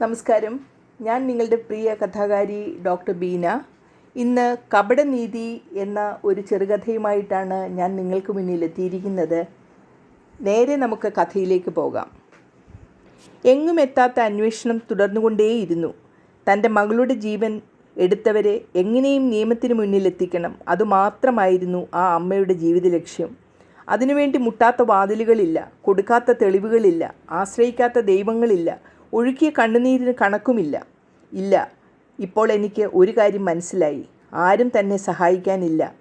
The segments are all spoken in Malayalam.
നമസ്കാരം. ഞാൻ നിങ്ങളുടെ പ്രിയ കഥാകാരി ഡോക്ടർ ബീന. ഇന്ന് കപടനീതി എന്ന ഒരു ചെറുകഥയുമായിട്ടാണ് ഞാൻ നിങ്ങൾക്ക് മുന്നിൽ എത്തിയിരിക്കുന്നത്. നേരെ നമുക്ക് കഥയിലേക്ക് പോകാം. എങ്ങും എത്താത്ത അന്വേഷണം തുടർന്നുകൊണ്ടേയിരുന്നു. തന്റെ മകളുടെ ജീവൻ എടുത്തവരെ എങ്ങനെയും നിയമത്തിന് മുന്നിൽ എത്തിക്കണം. അതുമാത്രമായിരുന്നു ആ അമ്മയുടെ ജീവിത ലക്ഷ്യം. അതിനുവേണ്ടി മുട്ടാത്ത വാതിലുകളില്ല കൊടുക്കാത്ത തെളിവുകളില്ല ആശ്രയിക്കാത്ത ദൈവങ്ങളില്ല ഒഴുക്കിയ കണ്ണുനീരിന് കണക്കുമില്ല. ഇല്ല. ഇപ്പോൾ എനിക്ക് ഒരു കാര്യം മനസ്സിലായി. ആരും തന്നെ സഹായിക്കാനില്ല.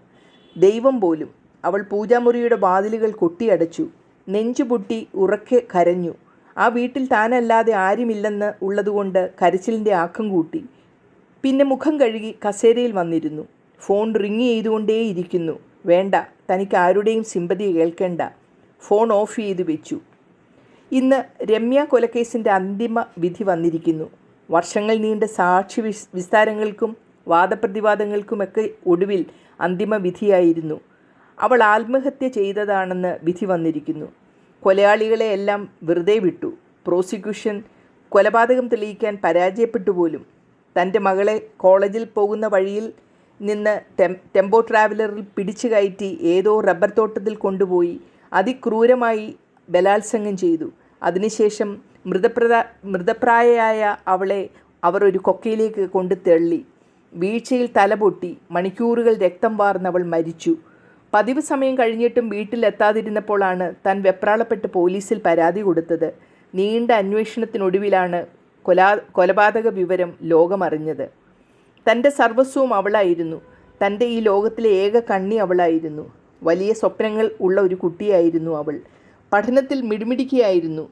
ദൈവം പോലും അവൾ പൂജാമുറിയുടെ വാതിലുകൾ കൊട്ടിയടച്ചു. നെഞ്ചുപൊട്ടി ഉറക്കെ കരഞ്ഞു. ആ വീട്ടിൽ താനല്ലാതെ ആരുമില്ലെന്ന് ഉള്ളതുകൊണ്ട് കരച്ചിലിന്റെ ആക്കം കൂട്ടി. പിന്നെ മുഖം കഴുകി കസേരയിൽ വന്നിരുന്നു. ഫോൺ റിങ് ചെയ്തുകൊണ്ടേയിരിക്കുന്നു. വേണ്ട. തനിക്ക് ആരുടെയും സിമ്പതി കേൾക്കേണ്ട. ഫോൺ ഓഫ് ചെയ്തു വെച്ചു. ഇന്ന് രമ്യ കൊലക്കേസിന്റെ അന്തിമ വിധി വന്നിരിക്കുന്നു. വർഷങ്ങൾ നീണ്ട സാക്ഷി വിസ് വിസ്താരങ്ങൾക്കും വാദപ്രതിവാദങ്ങൾക്കുമൊക്കെ ഒടുവിൽ അന്തിമ വിധിയായിരുന്നു. അവൾ ആത്മഹത്യ ചെയ്തതാണെന്ന് വിധി വന്നിരിക്കുന്നു. കൊലയാളികളെ എല്ലാം വെറുതെ വിട്ടു. പ്രോസിക്യൂഷൻ കൊലപാതകം തെളിയിക്കാൻ പരാജയപ്പെട്ടു പോലും. തന്റെ മകളെ കോളേജിൽ പോകുന്ന വഴിയിൽ നിന്ന് ടെമ്പോ ട്രാവലറിൽ പിടിച്ചു കയറ്റി ഏതോ റബ്ബർ തോട്ടത്തിൽ കൊണ്ടുപോയി അതിക്രൂരമായി ബലാത്സംഗം ചെയ്തു. അതിനുശേഷം മൃതപ്രദ മൃതപ്രായയായ അവളെ അവർ ഒരു കൊക്കയിലേക്ക് കൊണ്ട് തള്ളി. വീഴ്ചയിൽ തലപൊട്ടി മണിക്കൂറുകൾ രക്തം വാർന്നവൾ മരിച്ചു. പതിവ് സമയം കഴിഞ്ഞിട്ടും വീട്ടിലെത്താതിരുന്നപ്പോഴാണ് താൻ വെപ്രാളപ്പെട്ട് പോലീസിൽ പരാതി കൊടുത്തത്. നീണ്ട അന്വേഷണത്തിനൊടുവിലാണ് കൊലാ കൊലപാതക വിവരം ലോകമറിഞ്ഞത്. തന്റെ സർവസ്വവും അവളായിരുന്നു. തന്റെ ഈ ലോകത്തിലെ ഏക കണ്ണി അവളായിരുന്നു. വലിയ സ്വപ്നങ്ങൾ ഉള്ള ഒരു കുട്ടിയായിരുന്നു അവൾ. പഠനത്തിൽ മിടിമിടിക്കുകയായിരുന്നു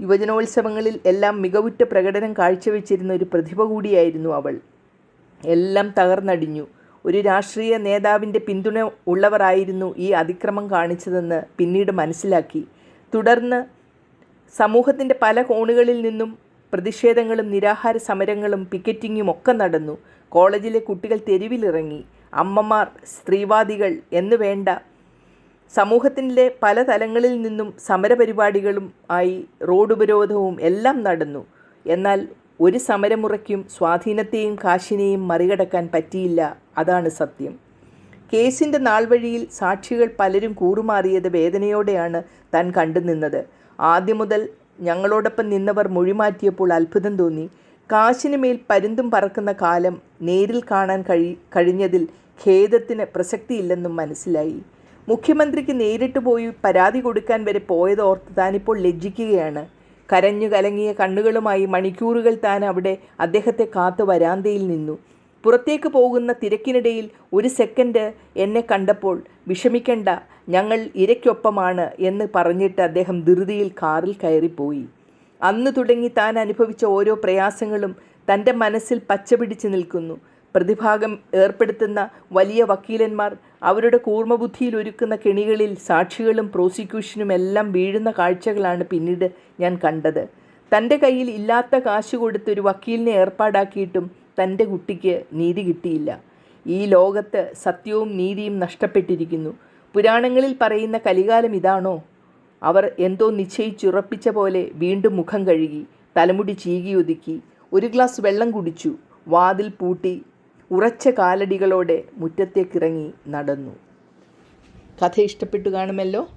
യുവജനോത്സവങ്ങളിൽ എല്ലാം മികവുറ്റ പ്രകടനം കാഴ്ചവെച്ചിരുന്ന ഒരു പ്രതിഭ കൂടിയായിരുന്നു അവൾ. എല്ലാം തകർന്നടിഞ്ഞു. ഒരു രാഷ്ട്രീയ നേതാവിന്റെ പിന്തുണ ഉള്ളവരായിരുന്നു ഈ അതിക്രമം കാണിച്ചതെന്ന് പിന്നീട് മനസ്സിലാക്കി. തുടർന്ന് സമൂഹത്തിന്റെ പല കോണുകളിൽ നിന്നും പ്രതിഷേധങ്ങളും നിരാഹാര സമരങ്ങളും പിക്കറ്റിങ്ങും ഒക്കെ നടന്നു. കോളേജിലെ കുട്ടികൾ തെരുവിലിറങ്ങി. അമ്മമാർ സ്ത്രീവാദികൾ എന്നു വേണ്ട സമൂഹത്തിന്റെ പല തലങ്ങളിൽ നിന്നും സമരപരിപാടികളും ആയി റോഡ് ഉപരോധവും എല്ലാം നടന്നു. എന്നാൽ ഒരു സമരമുറയ്ക്കും സ്വാധീനത്തെയും കാശിനെയും മറികടക്കാൻ പറ്റിയില്ല. അതാണ് സത്യം. കേസിന്റെ നാൾവഴിയിൽ സാക്ഷികൾ പലരും കൂറുമാറിയത് വേദനയോടെയാണ് താൻ കണ്ടു നിന്നത്. ആദ്യം മുതൽ ഞങ്ങളോടൊപ്പം നിന്നവർ മൊഴിമാറ്റിയപ്പോൾ അത്ഭുതം തോന്നി. കാശിന് മേൽ പരുന്തും പറക്കുന്ന കാലം നേരിൽ കാണാൻ കഴി കഴിഞ്ഞതിൽ ഖേദത്തിന് പ്രസക്തിയില്ലെന്നും മനസ്സിലായി. മുഖ്യമന്ത്രിക്ക് നേരിട്ട് പോയി പരാതി കൊടുക്കാൻ വരെ പോയതോർത്ത് താനിപ്പോൾ ലജ്ജിക്കുകയാണ്. കരഞ്ഞു കലങ്ങിയ കണ്ണുകളുമായി മണിക്കൂറുകൾ താൻ അവിടെ അദ്ദേഹത്തെ കാത്തു വരാന്തയിൽ നിന്നു. പുറത്തേക്ക് പോകുന്ന തിരക്കിനിടയിൽ ഒരു സെക്കൻഡ് എന്നെ കണ്ടപ്പോൾ വിഷമിക്കണ്ട ഞങ്ങൾ ഇരയ്ക്കൊപ്പമാണ് എന്ന് പറഞ്ഞിട്ട് അദ്ദേഹം ധൃതിയിൽ കാറിൽ കയറിപ്പോയി. അന്ന് തുടങ്ങി താൻ അനുഭവിച്ച ഓരോ പ്രയാസങ്ങളും തന്റെ മനസ്സിൽ പച്ചപിടിച്ച് നിൽക്കുന്നു. പ്രതിഭാഗം ഏർപ്പെടുത്തുന്ന വലിയ വക്കീലന്മാർ അവരുടെ കൂർമ്മബുദ്ധിയിൽ ഒരുക്കുന്ന കെണികളിൽ സാക്ഷികളും പ്രോസിക്യൂഷനും എല്ലാം വീഴുന്ന കാഴ്ചകളാണ് പിന്നീട് ഞാൻ കണ്ടത്. തന്റെ കയ്യിൽ ഇല്ലാത്ത കാശ് കൊടുത്ത് ഒരു വക്കീലിനെ ഏർപ്പാടാക്കിയിട്ടും തന്റെ കുട്ടിക്ക് നീതി കിട്ടിയില്ല. ഈ ലോകത്ത് സത്യവും നീതിയും നഷ്ടപ്പെട്ടിരിക്കുന്നു. പുരാണങ്ങളിൽ പറയുന്ന കലികാലം ഇതാണോ? അവർ എന്തോ നിശ്ചയിച്ചുറപ്പിച്ച പോലെ വീണ്ടും മുഖം കഴുകി തലമുടി ചീകിയൊതുക്കി ഒരു ഗ്ലാസ് വെള്ളം കുടിച്ചു വാതിൽ പൂട്ടി ഉറച്ച കാലടികളോടെ മുറ്റത്തേക്കിറങ്ങി നടന്നു. കഥ ഇഷ്ടപ്പെട്ടു കാണുമല്ലോ?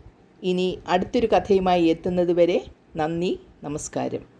ഇനി അടുത്തൊരു കഥയുമായി എത്തുന്നതുവരെ നന്ദി നമസ്കാരം.